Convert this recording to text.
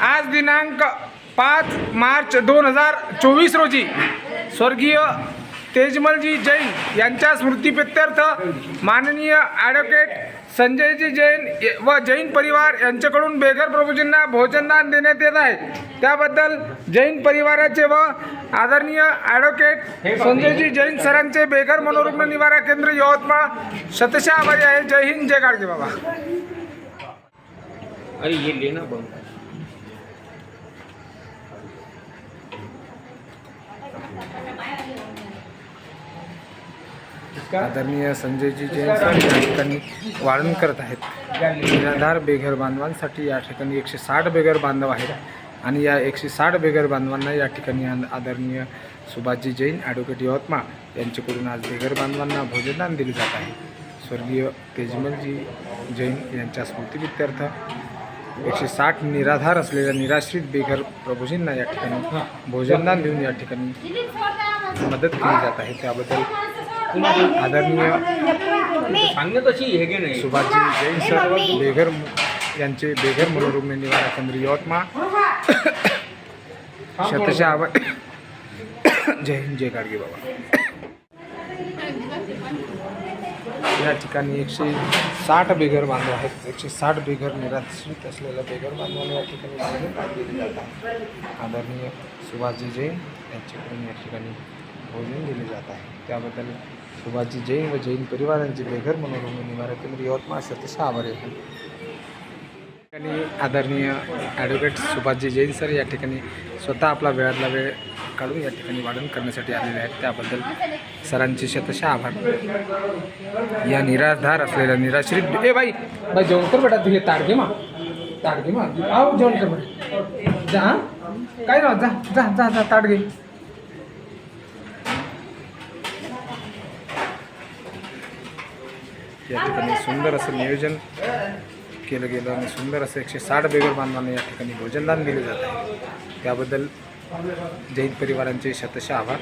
आज दिनांक पाच मार्च दोन हजार चोवीस रोजी स्वर्गीय तेजमलजी जैन यांच्या स्मृतीप्रित्यर्थ माननीय ॲडव्होकेट संजयजी जैन व जैन परिवार यांच्याकडून बेघर प्रभूजींना भोजनदान देण्यात येत आहे. त्याबद्दल जैन परिवाराचे व आदरणीय ॲडव्होकेट संजयजी जैन सरांचे बेघर मनोरुग्ण निवारा केंद्र यवतमाळ शतशा आभारी आहे. जय हिंद जय गाडगे बाबा. अरे ये लेना बंद. आदरणीय संजयजी जैन सर या ठिकाणी वाढण करत आहेत. निराधार बेघर बांधवांसाठी या ठिकाणी एकशे साठ बेघर बांधव आहेत आणि या एकशे साठ बेघर बांधवांना या ठिकाणी आद- आदरणीय सुभाषजी जैन ॲडव्होकेट यवतमाळ यांच्याकडून आज बेघर बांधवांना भोजनदान दिले जात आहे. स्वर्गीय तेजमलजी जैन यांच्या स्मृतीप्रित्यर्थ एकशे साठ निराधार असलेल्या निराश्रित बेघर प्रभूजींना या ठिकाणी भोजनदान देऊन या ठिकाणी मदत केली जात आहे. त्याबद्दल आदरणीय हे सुभाषजी जैन सर बेघर यांचे बेघर मनोरुग्ण निवारा केंद्र यवतमाळ. शतशः आभार जय हिंद जय गाडगे बाबा. या ठिकाणी एकशे साठ बेघर बांधव आहेत. एकशे साठ बेघर निराश्रित असलेल्या बेघर बांधवांना या ठिकाणी आदरणीय सुभाषजी जैन यांच्याकडून या ठिकाणी भोजन दिले जात आहे. त्याबद्दल सुभाषजी जैन व जैन परिवारांचे बेघर मनोरंजन निवारा केंद्र यवतमाळ सतशः आभार आहे ठिकाणी आदरणीय ॲडव्होकेट सुभाषजी जैन सर या ठिकाणी स्वतः आपला वेळातला वेळ काढून या ठिकाणी वाढण करण्यासाठी आलेले आहेत. त्याबद्दल सरांचे शतश आभार. या निराधार असलेल्या निराश्रित ए बाई बाई जेवण कर बेटा तुझे ताडगे मा. ताडगे मा. जेवण कर बेटा. जा काय ना जा जा जा जा ताडगे या ठिकाणी सुंदर असं नियोजन केलं गेलं आणि सुंदर असं एकशे साठ बेगर बांधवांना या ठिकाणी भोजनदान दिले जात आहे. त्याबद्दल जैन परिवारांचे शतशः आभार.